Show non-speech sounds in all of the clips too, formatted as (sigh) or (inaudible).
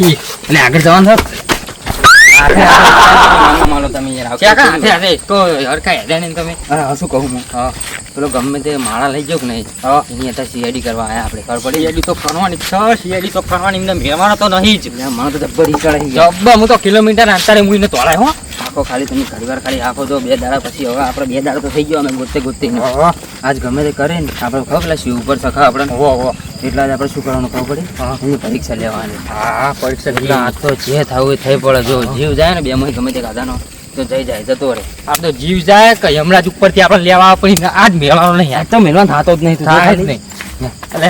એટલે આગળ જવાનું પેલો ગમે તે માળા લઈ જાવ કે નહીં? હા. એની અત્યારે સીઆઈડી કરવા આયા આપણે. ખબર પડી? સીઆઈડી તો ફરવાની છે સીઆઈડી તો ફરવાની એમને મેળવાનો તો નહીં જ. મને તો જબ્બર ઈ ચડાઈ હું તો કિલોમીટર અંતરે હું તોડાય હો. આખો ખાલી તમે ઘણી ખાલી આખો તો બે દાડા પછી હવે આપણે બે દાડા તો થઈ ગયો અમે ગોતે ગોતે. આજ ગમે તે કરે ને આપણે ખબર પેલા શિવ ઉપર સખા આપણે. એટલા જ આપણે શું કરવાનું ખબર પડે? એની પરીક્ષા લેવાની. હા પરીક્ષા એટલે આ તો જે થવું એ થઈ પડે. જો જીવ જાય ને બે મહી ગમે તે ખાધાનો તો જઈ જાય જતો રે આપ તો જીવ જાય કે હમણાં જ ઉપરથી આપણે લેવા પડી આજ મેળવાનો નહીં. આજ તો મેળવાનો થતો જ નહીં થાય જ નહીં. એટલે?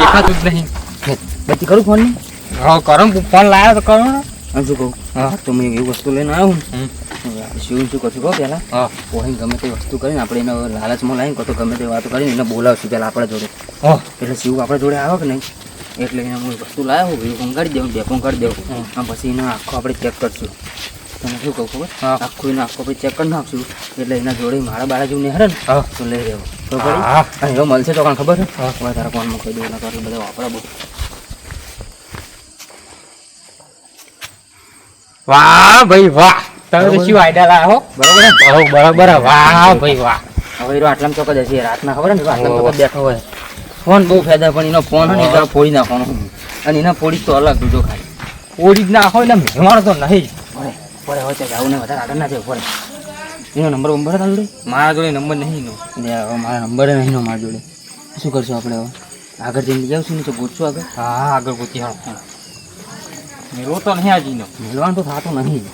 દેખાતું જ નહીં. બધી કરું ફોન? ની હા કરો ફોન લાવ્યો તો કરો ને. આમ શું કહું હા. તો મેં એવી વસ્તુ લઈને આવું. શિવ શું કરશું કહો પહેલા હા કોઈ ગમે તે વસ્તુ કરીને આપણે એને લાલચમાં લાવીને કહો તો ગમે તે વાતો કરીને એને બોલાવશું પહેલાં આપણા જોડે હો એટલે શિવ આપણા જોડે આવે કે નહીં એટલે એને હું વસ્તુ લાવ્યો હું પંગાડી દેવું બે દેવું હમ. આમ પછી એને આખો આપણે ચેક કરશું તમે શું કહું ખબર આખું એને આખો આપણે ચેક કરી નાખશું એટલે એના જોડે મારા બાળા જેવું નહીં હરે ને તો લઈ રહ્યો તો પડી એવો મળશે તો કાંઈ ખબર છે હા. તારા ફોનમાં કહી દઉં એટલે બધા વાપરા બહુ વાહ ભાઈ વાહ. તમે તો શું આઈડિયા હો? બરોબર બરાબર વાહ ભાઈ વાહ. હવે એનો આટલામાં ચોક્કસ હશે રાતના ખબર ને આટલામાં ચોક બેઠો હોય. ફોન બહુ ફાયદા પણ એનો ફોન હોય ને ફોડી નાખવાનો. અને એના ફોડી તો અલગ બીજો ખાલી. ફોડી જ ના હોય ને મહેમાન તો નહીં પડે પડે હોય તો આવું ને વધારે આગળ ના જાય પડે. એનો નંબર બંબર તારા જોડે? મારા જોડે નંબર નહીં નો. મારા નંબર નહીં નો મારા જોડે. શું કરશું આપણે હવે? આગળ જઈને લઈ આવશું ને તો ગોતશું આગળ? હા આગળ ગોતી હા. મેળવો તો નહીં આજી નો મેળવાનું તો થતું નહીં.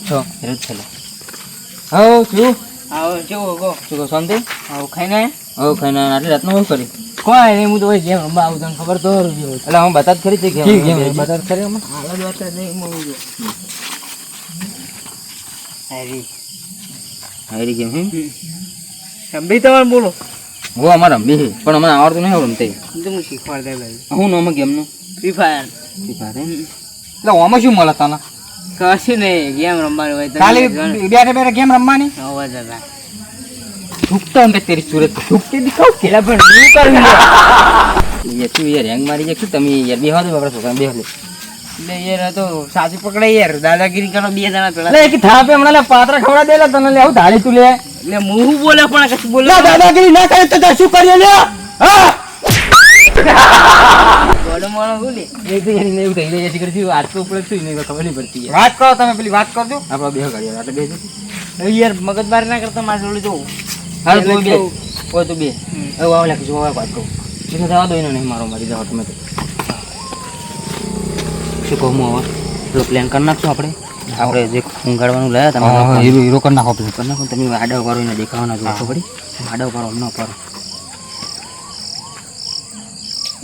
છો? છે. હઉ શું? આવો કેવો ગો શું કહો શાંતિ? આવો ખાઈને હઉ ખાઈને આટલી રાતનું શું કરી કોઈ નહીં હું તો ભાઈ જેમ રમવા આવું તને ખબર તો એટલે હું બતા જ ખરી કેવી કે game? બતા જ ખરી અમે હાલ વાત નહીં હું હારી. હારી ગેમ હમ. બોલો. હું અમારે રમી છે પણ અમને આવડતું નહીં રમતે તો હું શીખવાડ દે ભાઈ. હું નામ ગેમનું ફ્રી ફાયર એટલે આમાં શું મળે તને કશું નહીં ગેમ રમવાની હોય ખાલી બેઠે બેઠે ગેમ રમવાની? અવાજ દાદા થૂકતો અમે તેરી સુરત થૂકતી દીખાવ પેલા પણ નહીં કરવી એ તું યાર (laughs) રેંગ મારી જાય તમે યાર બેહવા દો બાપરા છોકરા બેહવા લે એટલે યાર તો સાચું પકડાઈ યાર. દાદાગીરી કરો બે જણા પેલા. થાપે હમણાં લે પાત્રા ખવડા દેલા તને લે આવું ધારી તું લે. એટલે હું બોલે પણ કશું બોલે લે દાદાગીરી ના કરે તો શું કરીએ લે? હા વાત કરો તમે પેલી વાત કરજો. બેહ ગાડી એટલે બે યાર મગજમારી ના કરતા મારે જોડે જોઉં હા એટલે તું બે. ઓય તું બે. હવે આવ લે જો વાત કહું એટલે જવા દો એને નહીં મારો મારી જાવ તમે શું કહું હું હવે? પેલો પ્લાન કરી નાખશું આપણે. આપણે જે ઊંઘાડવાનું લાયા તમે હીરો હીરો કરી નાખો કરી નાખો તમે આડા કરો એને દેખાવાના જોશો પડી આડા કરો ન કરો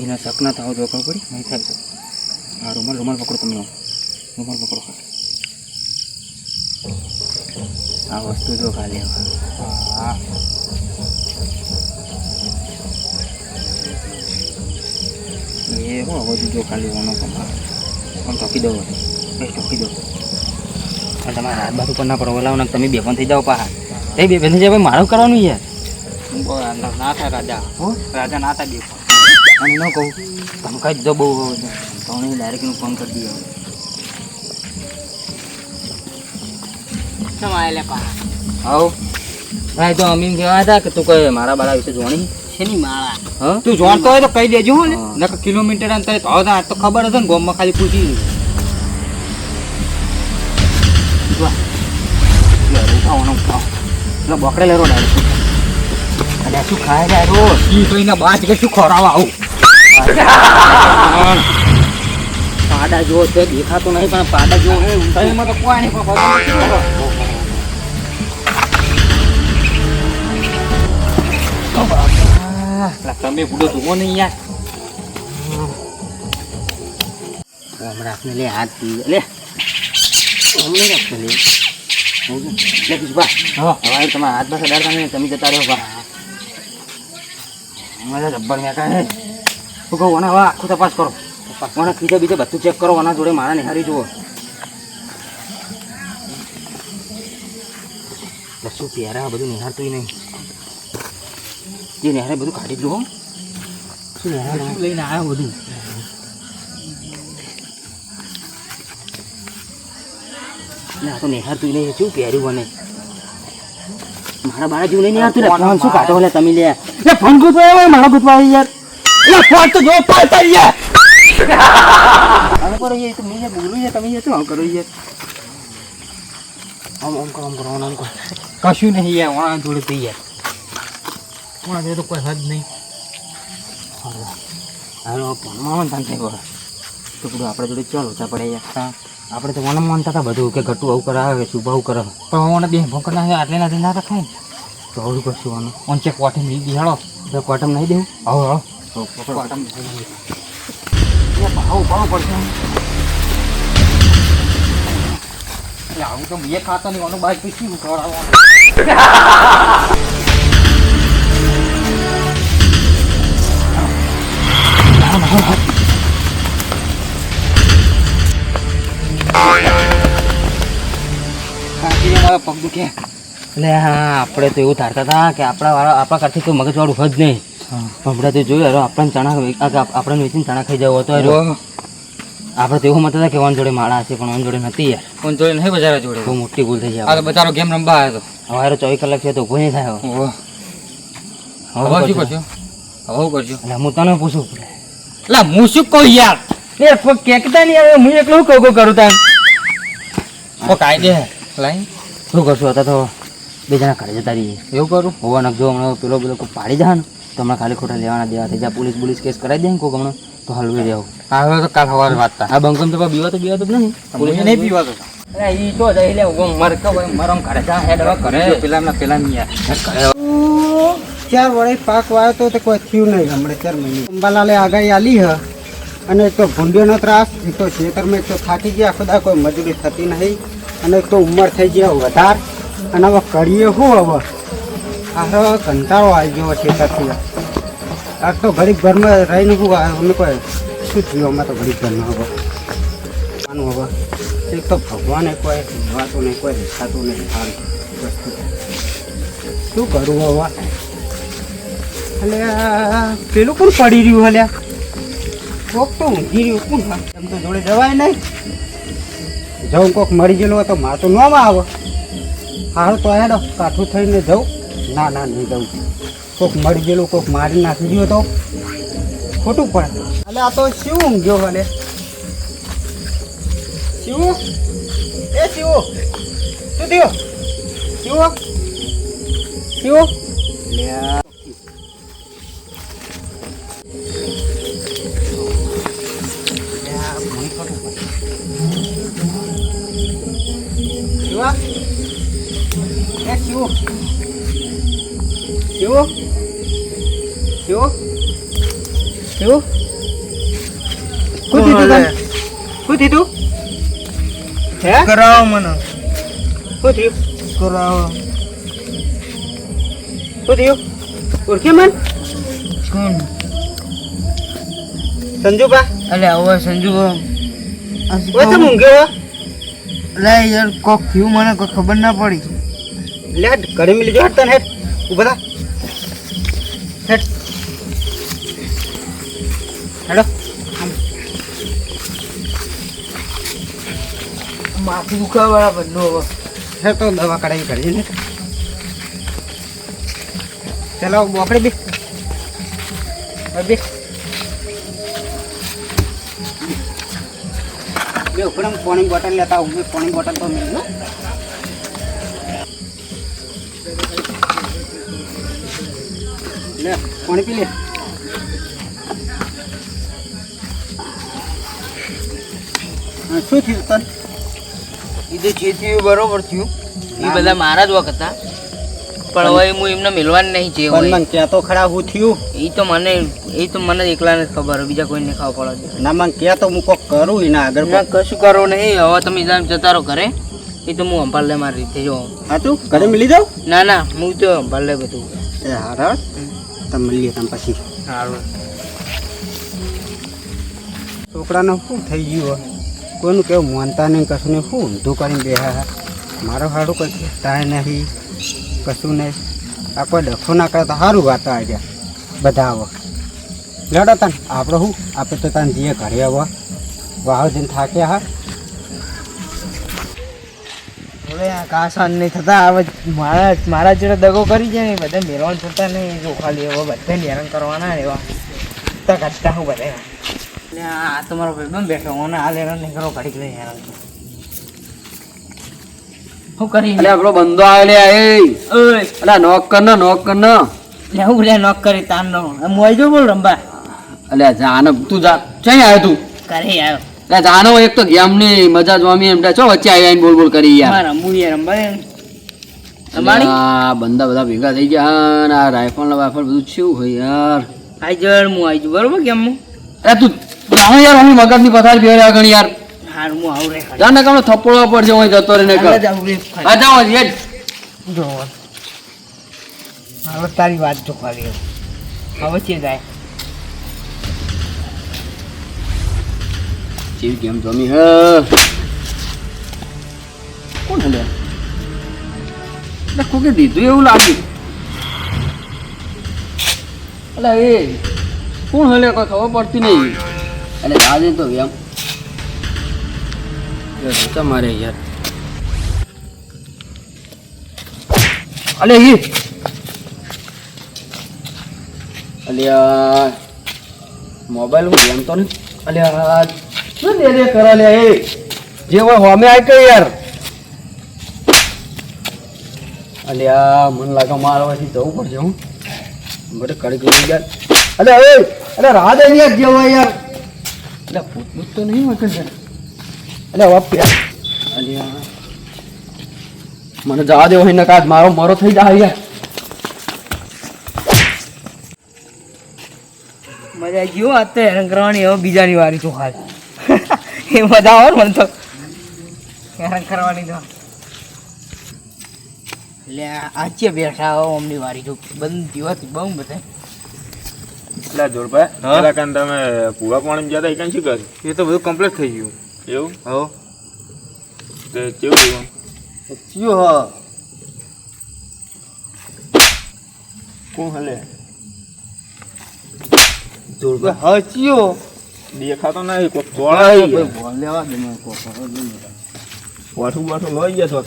એના શક ના થાવ જો ખબર પડી. નહીં થાય તો. આ રૂમાલ રૂમાલ પકડો તમે રૂમાલ પકડો આ વસ્તુ જો ખાલી હા. એ હો બધું જો ખાલી ઓનો પણ આમ ચોકી દો બસ ચોકી દો અને તમારે હાથ બાજુ પર ના પડો ઓલા તમે બે પણ થઈ જાઓ પાહા એ બે થઈ જાય મારું કરવાનું યાર ના થાય રાજા. હો? રાજા ના થાય બે અને ન કહું. ધમકાઈ જ દો બહુ તો હું ડાયરેક્ટ હું ફોન કરી દઈએ તમે આયેલા પા આવો હા તો અમીન કહેવા હતા કે તું કહે મારા બાળા વિશે જોણી? શેની માળા. તું જાણતો હોય તો કહી દેજો હો ને. નકર કિલોમીટર અંતરે તો હવે તો ખબર હશે ને ગોમમાં ખાલી પૂછી ને બોકડે લેરો ડાયરો શું ખાય ડાયરો રો? ઈ તો એના બાજ કે શું ખવડાવવા આવું? પાડા જો તે દેખાતો નહીં પણ પાડા જો હે શરીરમાં તો કોઈ નહીં નથી. તમે બુડો જુઓ નહીં યાર હમણાં આપને લે હાથ પી લે હમણાં રાખને લે લે કીધું હા હવે તમારા હાથ પાસે ડરતા નહીં તમે જતા રહ્યો બા મને રબ્બર મેં કહે શું કહું ઓના હવે આખું તપાસ કરો ઓના કીધે બીજે બધું ચેક કરો આના જોડે મારા નિહારી જુઓ એટલે શું પહેરા બધું નિહારતું નહીં જે નિહારે બધું કાઢી જ જુઓ શું હેરાન લઈને આવ્યા બધું? ના તો નેહાર તું લઈને શું પહેર્યું મને? મારા બાળા જેવું આવતું લે. ફોન શું કાઢો લે તમે લે. લે ફોન ગોતવા આવ્યો મારા ગોતવા આવી યાર. લે ફોન તો જો પાડતા યાર આમ કરો યાર તમે યાર બોલું યાર તમે યાર શું આમ કરો યાર? આમ આમ કરો આમ કરો આમ કરો. કશું નહીં યાર વાણા જોડે તો યાર વાણા જોડે તો કોઈ હદ નહીં. હાલો ભણવામાં તાન થઈ ગયો ટુકડું આપણે જોડે ચાલો ઓછા પડે યાર આપણે તો મને માનતા હતા બધું કે ઘટું આવું કરાવે શું શુભ આવું કરાવે. પણ મને બે ભોંકર ના આટલે નાથી ના રખાય ને. તો આવું કરશું આનું? ઓન ચેક કોટમ નહીં બિહાડો. તો કોટમ નહીં દેવું? આવો આવો. કોટમ ભાવ ભાવ પડશે. આવું તો બે ખાતા નહીં બાજ પછી ખવડાવવાનું પગ દુખે. એટલે હા આપણે તો એવું ધારતા હતા કે આપણા વાળા આપણા કરતી કોઈ મગજવાળું હોય જ નહીં. આપણે તો જોયું અરે આપણને ચણા આપણને વેચીને ચણા ખાઈ જવો હતો આપણે તો એવું મત હતા કે વન જોડે માળા હશે પણ વન જોડે નથી યાર. ફોન જોડે નહીં બજારા જોડે. બહુ મોટી ભૂલ થઈ આ જાય. તો બચારો ગેમ રમવા આવ્યો હવે ચોવીસ કલાક છે તો ઊભો નહીં થાય. હવે. હતો શું કરશું? હવે શું કરશું? એટલે હું તને પૂછું. એટલે હું શું કહું યાર? એ કેકતા નહીં હવે હું એકલું કહું કહું કરું તાન? ઓ કાયદે લાઈ શું કરશું હતા તો? બે જણા ઘરે જતા રહીએ. એવું કરું? હોવા નાખજો હમણાં પેલો પેલો પાડી જાય ને તો હમણાં ખાલી ખોટા લેવાના દેવા થઈ જાય પોલીસ પોલીસ કેસ કરાવી દે ને કોક હમણાં તો હલવી દેવું આ હવે તો કાલ સવારે વાત તા આ બંકમ તો બીવા તો બીવા તો નહીં. પોલીસ નહીં પીવાતો અરે ઈ તો જઈ લે ઉગમ મર કે મરમ ઘરે જા હવે ઘરે. પેલા ના પેલા નહીં યાર ઘરે ચાર વડે પાક વાયો તો કોઈ થયું નહીં હમણાં ચાર મહિને. અંબાલાલે આગાહી આલી હ, અને એક તો ભૂંડીઓનો ત્રાસ, એક તો ખેતરમાં એક તો થાકી ગયા ખુદા કોઈ મજૂરી થતી નહીં, અને એક તો ઉંમર થઈ ગયા વધાર, અને હવે કરીએ શું હવે? આરો કંટાળો આવી ગયો ખેતરથી. આ તો ઘડીક ઘરમાં રહીને આ અમે કોઈ શું થયું અમારે તો ઘડીક ઘરમાં હવે. આનું હવે એક તો ભગવાને કોઈ વાતું નહીં કોઈ દેખાતું નહીં સારું શું કરવું હવે? આ પેલું કોણ પડી રહ્યું હલ્યા? કોક તો ઊંઘી રહ્યું, કોણ? એમ તો જોડે જવાય નહીં. જવું કોક મરી ગયેલું તો માર તો નોમાં આવે. હાલ તો હેડો, કાઠું થઈને જવું ના ના, નહીં જવું કોક મરી ગયેલું, કોક મારી નાખી ગયો તો ખોટું પડે. એટલે આ તો શિવ ઊંઘ્યો હલે શિવ એ શિવ શું થયો? શિવ શિવ એ શિવો શિવો શિવો શિવો થયું તને? શું થયું હે? કરાવો મને. થયું? કરાવો. થયું? ઓળખે મન? કોણ? સંજુબા અલે હવે સંજુ ઓય તો મૂંગ્યો લે યાર કોક થયું મને કોઈ ખબર ના પડી. લે ઘરે મિલી જો હટ તને હેટ ઊભા થા. હેઠ. હેડો. માથું દુખાવાળા વાળા બધું હવે. હે તો દવા કઢાઈ કરી ને ચાલો બોકડે બી. બે. બે ઉપર પાણી બોટલ લેતા આવું. પાણી બોટલ તો મેં લો પાણી પી લે. શું થયું તન? એ તો જે થયું બરોબર થયું. એ બધા મારા જ વખત હતા પણ હવે હું એમને મિલવા નહીં જે મને ક્યાં તો ખરા હું થયું. એ તો મને એ તો મને એકલાને જ ખબર હોય બીજા કોઈને ખબર પડે ના મને ક્યાં તો હું કોક કરું એના આગળ ના કશું કરો નહીં. હવે તમે જામ જતા રહો ઘરે. એ તો હું સંભાળ લે મારી રીતે જો. હાચું ઘરે મિલી જાઉં? ના ના હું તો સંભાળ લે બધું. હારા. તમે મળીએ તમે પછી. સારું છોકરાને શું થઈ ગયું હોય કોઈનું કેવું માનતા નહીં કશું નહીં શું ઊંધું કરીને બેહા મારો સારું કંઈ થાય નહીં કશું નહીં. આ કોઈ ડખો ના કરે તો સારું આવી ગયા બધા આવો લડો તને આપણે શું? આપણે તો તને જઈએ ઘરે આવો વાહ જઈને થાક્યા હા? હવે આ કાસાન નહીં થતા. હવે મારા મારા જોડે દગો કરી છે ને બધા મેળવણ થતા નહીં જો ખાલી હવે બધા હેરાન કરવાના એવા. તો કરતા હું બધા એટલે આ તમારો ભાઈ બેઠો. હું હાલ હેરાન નહીં કરો ઘડીક લઈ હેરાન શું કરી? અલે આપણો બંદો આવે એ. ઓય. નોક કર ને નોક કર ને. લે હું લે નોક કરી તાન નો. હું આવી જો બોલ રંબા અલે જાન તું જા. ક્યાં આવ્યો તું? ઘરે આવ્યો જાનો એક તો ગેમની મજા જોમી એમ છો વચ્ચે આવી આવીને બોલ બોલ કરી યાર. મારા રમવું યાર રંબા આ બંદા બધા ભેગા થઈ ગયા. અને આ રાઇફલ ને વાઇફલ બધું શું હોય યાર. આઈ જળ હું આવી છું બરોબર કેમ હું અરે તું જાણો યાર હું મગજની પથારી ફેર આગળ યાર. હાર હું આવું રે જાન ને કામ ઉપર પડશે હું જતો રહીને કર આ જાઓ હેડ. જો હવે તારી વાત જો ખાલી. હવે છે જાય. જેવી ગેમ જમી હે? એવું લાગ્યું? એટલે એ, કોણ હલે કોઈ ખબર પડતી નહીં. એટલે આજે તો ગેમ તમારે યાર. અલે એ અલ્યા મોબાઈલ હું ગેમ તો નહીં અલ્યા શું હોમે આય કે યાર? અલ્યા મન લાગે મારવાથી જવું પડશે, હું. બરે કડી ગઈ યાર અલે એ અલે રાહ દે યાર. ભૂત તો નહીં હોય કે અલે વાપ્યા અલ્યા મને જવા દેવો હોય ને કાજ મારો મારો થઈ જાય યાર. મજા ગયો આ તો હેરાન હવે બીજાની વારી તો હાલ. એ મજા આવે મને તો. હેરાન કરવાની તો એટલે આ બેઠા હો અમની વારી જો બંધ જીવાથી બહુ બધા એટલે જોરભાઈ પેલા કાન તમે પૂરા પાણી જતા કાંઈ શું કર્યું? એ તો બધું કમ્પ્લીટ થઈ ગયું. એવું? હો. તે કેવું ચિયો હ? કોણ હલે? જોરભાઈ હ ચિયો દેખાતો નહીં કોક ગયા. બોલ લેવા દે મને કોક વાઠું બાઠું લઈ ગયા છો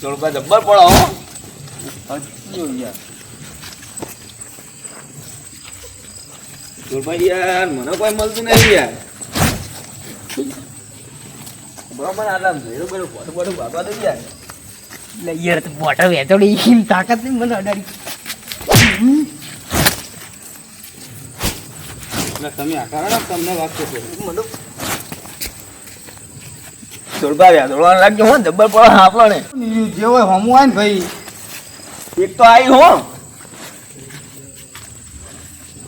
જોરબે જબ્બર પડો હો. યાર. મને કોઈ મળતું નહીં યાર. બરાબર આરામ ભેડું ભેડું બોટું બોટું બાબા દે યાર. યાર તો બોટર વેચોડી તાકાત નહીં મને અડાડી. તમે આકાર તમને વાત કરશો મને જોરભાઈ લાગજો હો જબ્બર પડો આપણો જે હોય હમું હોય ને ભાઈ. એક તો આવી હો.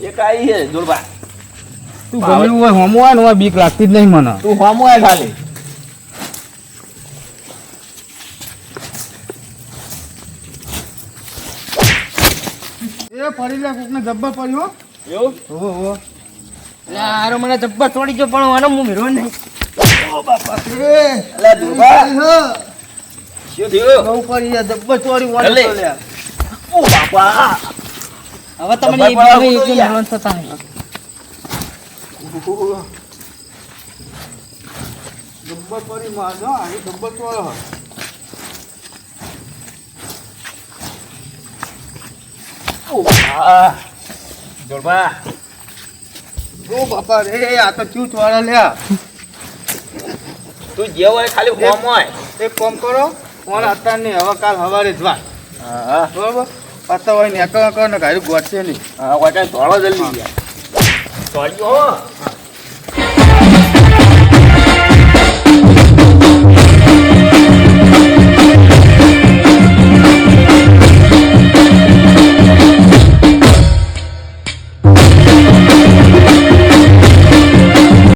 એક આવી છે જોરભાઈ તું ગમે હોય હમું હોય ને હોય બીક લાગતી જ નહીં મને. તું હોમો આય ખાલી. એ પડી લે કોકને જબ્બર પડ્યો એવું? હો હો હારો મને જબ્બર તોડી જો પણ આનો હું મેરો નહીં. એટલે જોરભાઈ શું થયું? બહુ પડી યાર જબ્બર તોડી વાળ લે ઓ બાપા. હવે તમને એ બીજો એક એકદમ થતા નહીં. જબ્બર પડી માર જો આ જબ્બર ચોરો. ઓ બાપા. જોરભાઈ ઓ બાપા રે આ તો ચૂ ચોરા લ્યા. તું જે હોય ખાલી હોમ હોય. એક કામ કરો ફોન અત્યાર નહીં હવે કાલ સવારે જ વાત. હા. બરોબર? અત્યારે હોય ને એક ને ગાડી ગોઠશે નહીં. હા વાટા ધોળો જલ્દી ગયા ધોળ્યો હો.